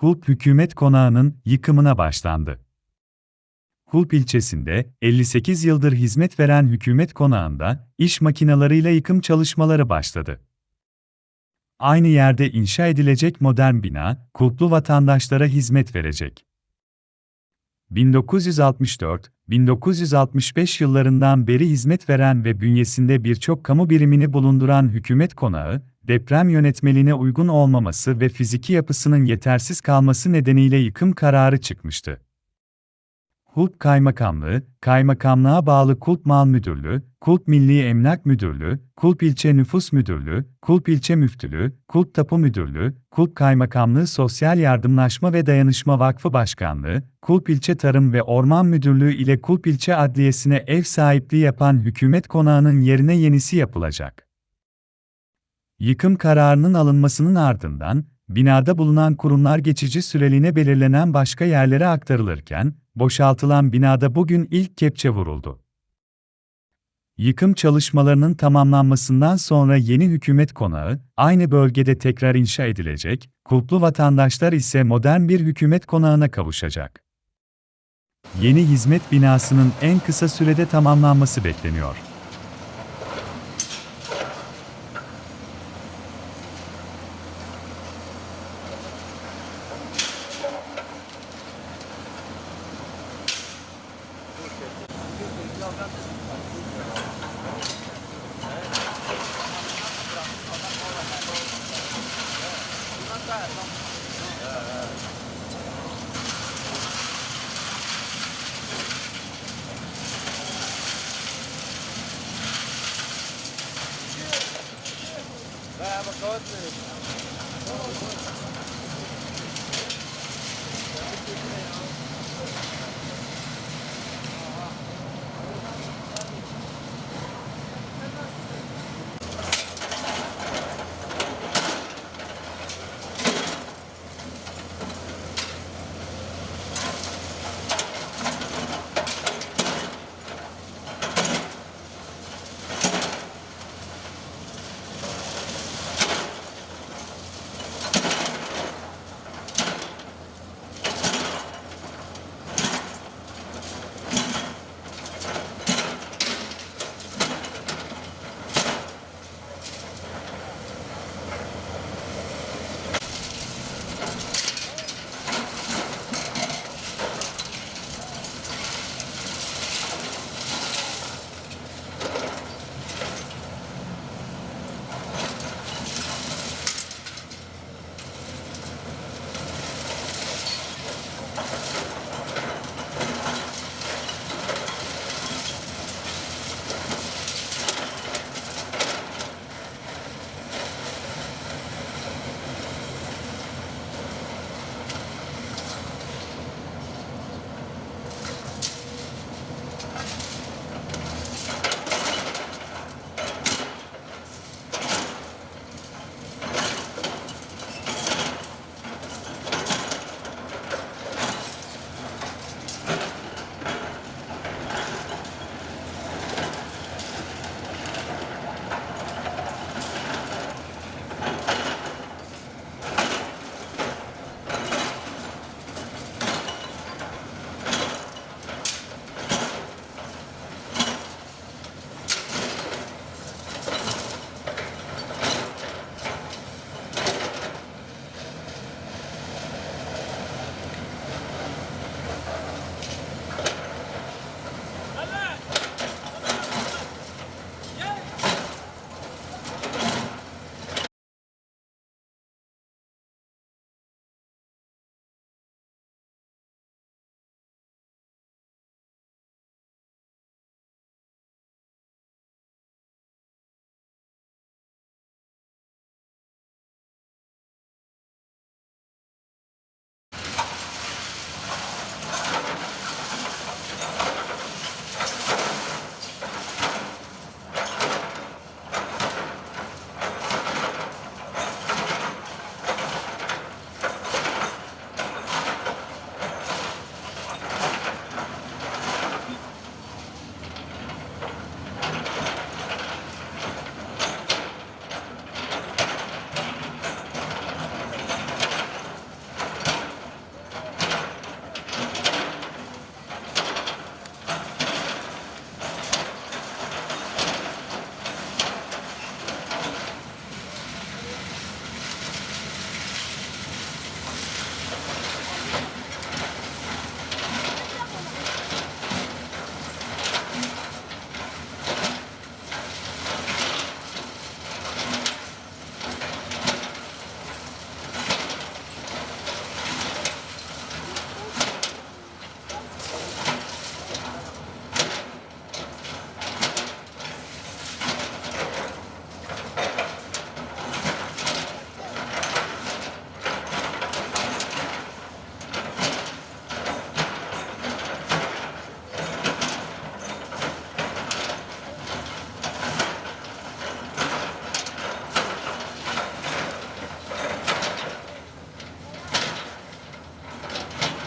Hulp Hükümet Konağı'nın yıkımına başlandı. Hulp ilçesinde 58 yıldır hizmet veren hükümet konağında iş makinalarıyla yıkım çalışmaları başladı. Aynı yerde inşa edilecek modern bina, kulplu vatandaşlara hizmet verecek. 1964-1965 yıllarından beri hizmet veren ve bünyesinde birçok kamu birimini bulunduran hükümet konağı, deprem yönetmeliğine uygun olmaması ve fiziki yapısının yetersiz kalması nedeniyle yıkım kararı çıkmıştı. Kulp Kaymakamlığı, Kaymakamlığa bağlı Kulp Mal Müdürlüğü, Kulp Milli Emlak Müdürlüğü, Kulp İlçe Nüfus Müdürlüğü, Kulp İlçe Müftülüğü, Kulp Tapu Müdürlüğü, Kulp Kaymakamlığı Sosyal Yardımlaşma ve Dayanışma Vakfı Başkanlığı, Kulp İlçe Tarım ve Orman Müdürlüğü ile Kulp İlçe Adliyesi'ne ev sahipliği yapan hükümet konağının yerine yenisi yapılacak. Yıkım kararının alınmasının ardından, binada bulunan kurumlar geçici süreliğine belirlenen başka yerlere aktarılırken, boşaltılan binada bugün ilk kepçe vuruldu. Yıkım çalışmalarının tamamlanmasından sonra yeni hükümet konağı, aynı bölgede tekrar inşa edilecek, kulplu vatandaşlar ise modern bir hükümet konağına kavuşacak. Yeni hizmet binasının en kısa sürede tamamlanması bekleniyor. Vamos, vamos.